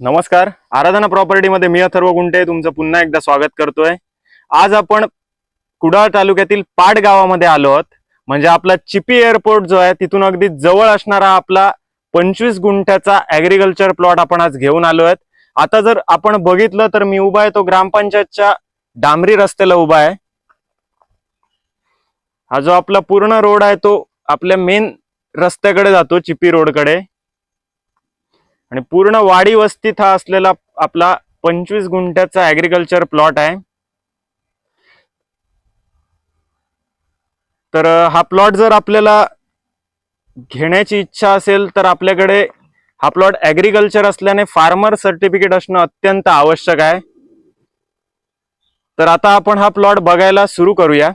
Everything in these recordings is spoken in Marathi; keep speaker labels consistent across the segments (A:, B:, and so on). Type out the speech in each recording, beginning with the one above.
A: नमस्कार. आराधना प्रॉपर्टीमध्ये मी अथर्व गुंटे तुमचं पुन्हा एकदा स्वागत करतोय. आज आपण कुडाळ तालुक्यातील पाट गावामध्ये आलो आहोत. म्हणजे आपला चिपी एअरपोर्ट जो आहे तिथून अगदी जवळ असणारा आपला पंचवीस गुंठ्याचा ऍग्रिकल्चर प्लॉट आपण आज घेऊन आलो आहेत. आता जर आपण बघितलं तर मी उभा आहे तो ग्रामपंचायतच्या डांबरी रस्त्याला उभा आहे. हा जो आपला पूर्ण रोड आहे तो आपल्या मेन रस्त्याकडे जातो चिपी रोडकडे. आणि पूर्ण वाडी वस्तीत हा असलेला आपला पंचवीस गुंठ्याचा ऍग्रिकल्चर प्लॉट आहे. तर हा प्लॉट जर आपल्याला घेण्याची इच्छा असेल तर आपल्याकडे हा प्लॉट ऍग्रिकल्चर असल्याने फार्मर सर्टिफिकेट असणं अत्यंत आवश्यक आहे. तर आता आपण हा प्लॉट बघायला सुरू करूया.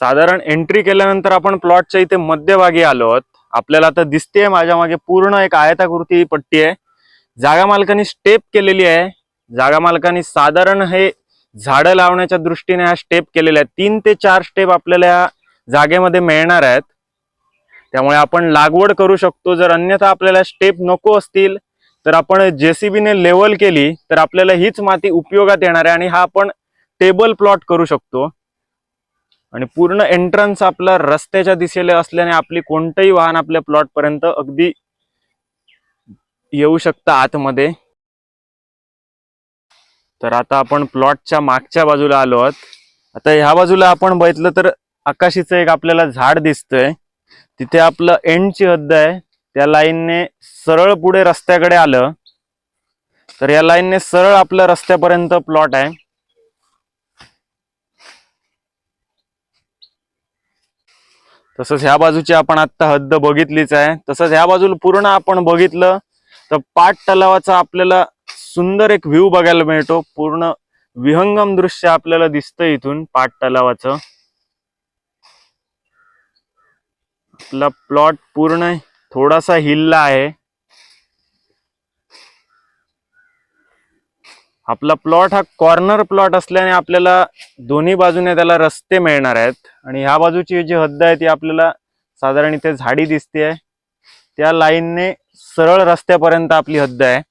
A: साधारण एंट्री केल्यानंतर आपण प्लॉटच्या इथे मध्यभागी आलो आहोत. आपल्याला आता दिसतेय माझ्या मागे पूर्ण एक आयताकृती पट्टी आहे. जागा मालकांनी स्टेप केलेली आहे. जागा मालकांनी साधारण हे झाडं लावण्याच्या दृष्टीने हा स्टेप केलेला आहे तीन ते चार स्टेप आपल्याला या जागेमध्ये मिळणार आहेत. त्यामुळे आपण लागवड करू शकतो. जर अन्यथा आपल्याला स्टेप नको असतील तर आपण जेसीबीने लेवल केली तर आपल्याला हीच माती उपयोगात येणार आहे आणि हा आपण टेबल प्लॉट करू शकतो. आणि पूर्ण एंट्रन्स आपला रस्त्याच्या दिशेला असल्याने आपली कोणतंही वाहन आपल्या प्लॉट पर्यंत अगदी येऊ शकतं आतमध्ये. तर आता आपण प्लॉटच्या मागच्या बाजूला आलो आहोत. आता ह्या बाजूला आपण बघितलं तर आकाशीचं एक आपल्याला झाड दिसतंय. तिथे आपलं एंडची हद्द आहे. त्या लाईनने सरळ पुढे रस्त्याकडे आलं. तर या लाईनने सरळ आपल्या रस्त्यापर्यंत प्लॉट आहे. तसंच ह्या बाजूची आपण आता हद्द बघितलीच आहे. तसंच ह्या बाजूला पूर्ण आपण बघितलं तर पाट तलावाचा आपल्याला सुंदर एक व्ह्यू बघायला मिळतो. पूर्ण विहंगम दृश्य आपल्याला दिसतं इथून पाट तलावाचं. आपला प्लॉट पूर्ण थोडासा हिलला आहे. आपला प्लॉट हा कॉर्नर प्लॉट असल्याने आपल्याला दोन्ही बाजूने त्याला रस्ते मिळणार आहेत. आणि ह्या बाजूची जी हद्द आहे ती आपल्याला साधारण इथे झाडी दिसते आहे. त्या लाईनने सरळ रस्त्यापर्यंत आपली हद्द आहे.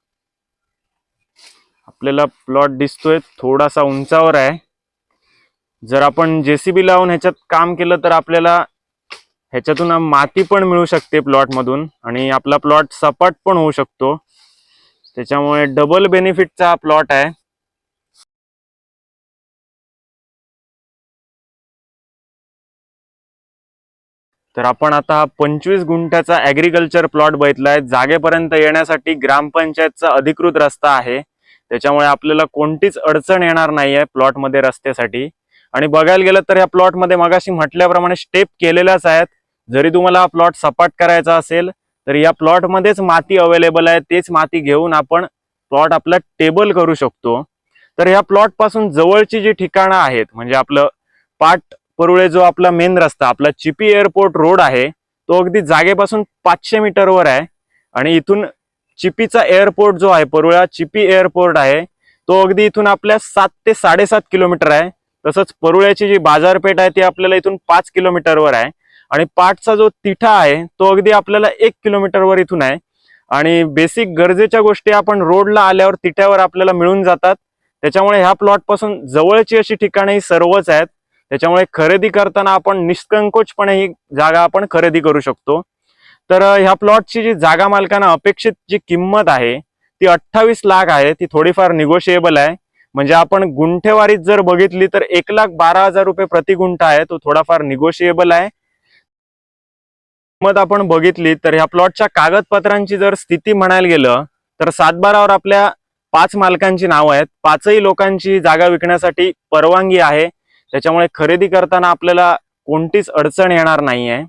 A: आपल्याला प्लॉट दिसतोय थोडासा उंचावर आहे. जर आपण जेसीबी लावून ह्याच्यात काम केलं तर आपल्याला ह्याच्यातून माती पण मिळू शकते प्लॉटमधून आणि आपला प्लॉट सपाट पण होऊ शकतो. त्याच्यामुळे डबल बेनिफिटचा हा प्लॉट आहे. तर आपण आता हा पंचवीस गुंठ्याचा ऍग्रिकल्चर प्लॉट बघितलाय. जागेपर्यंत येण्यासाठी ग्रामपंचायतचा अधिकृत रस्ता आहे. त्याच्यामुळे आपल्याला कोणतीच अडचण येणार नाहीये प्लॉटमध्ये रस्त्यासाठी. आणि बघायला गेलं तर या प्लॉटमध्ये मगाशी म्हटल्याप्रमाणे स्टेप केलेल्याच आहेत. जरी तुम्हाला हा प्लॉट सपाट करायचा असेल तर या प्लॉट मध्येच माती अवेलेबल आहे तेच माती घेऊन आपण प्लॉट आपला टेबल करू शकतो. तर ह्या प्लॉटपासून जवळची जी ठिकाणं आहेत म्हणजे आपलं पाट परुळे जो आपला मेन रस्ता आपला चिपी एअरपोर्ट रोड आहे तो अगदी जागेपासून पाचशे मीटरवर आहे. आणि इथून चिपीचा एअरपोर्ट जो आहे परुळा चिपी एअरपोर्ट आहे तो अगदी इथून आपल्या सात ते साडेसात किलोमीटर आहे. तसंच परुळ्याची जी बाजारपेठ आहे ती आपल्याला इथून पाच किलोमीटरवर आहे. आणि पाटचा जो तिठा आहे तो अगदी आपल्याला एक किलोमीटरवर इथून आहे. आणि बेसिक गरजेच्या गोष्टी आपण रोडला आल्यावर तिठ्यावर आपल्याला मिळून जातात. त्याच्यामुळे ह्या प्लॉटपासून जवळची अशी ठिकाणे ही सर्वच आहेत. त्याच्यामुळे खरेदी करताना आपण निष्कंकोचपणे ही जागा आपण खरेदी करू शकतो. तर ह्या प्लॉटची जी जागा मालकांना अपेक्षित जी किंमत आहे ती अठ्ठावीस लाख आहे. ती थोडीफार निगोशिएबल आहे. म्हणजे आपण गुंठेवारीत जर बघितली तर एक लाख बारा हजार रुपये प्रति गुंठा आहे. तो थोडाफार निगोशिएबल आहे. किंमत आपण बघितली तर ह्या प्लॉटच्या कागदपत्रांची जर स्थिती म्हणायला गेलं तर सातबारावर आपल्या पाच मालकांची नावं आहेत. पाचही लोकांची जागा विकण्यासाठी परवानगी आहे. त्याच्यामुळे खरेदी करताना आपल्याला कोणतीच अडचण येणार नाहीये.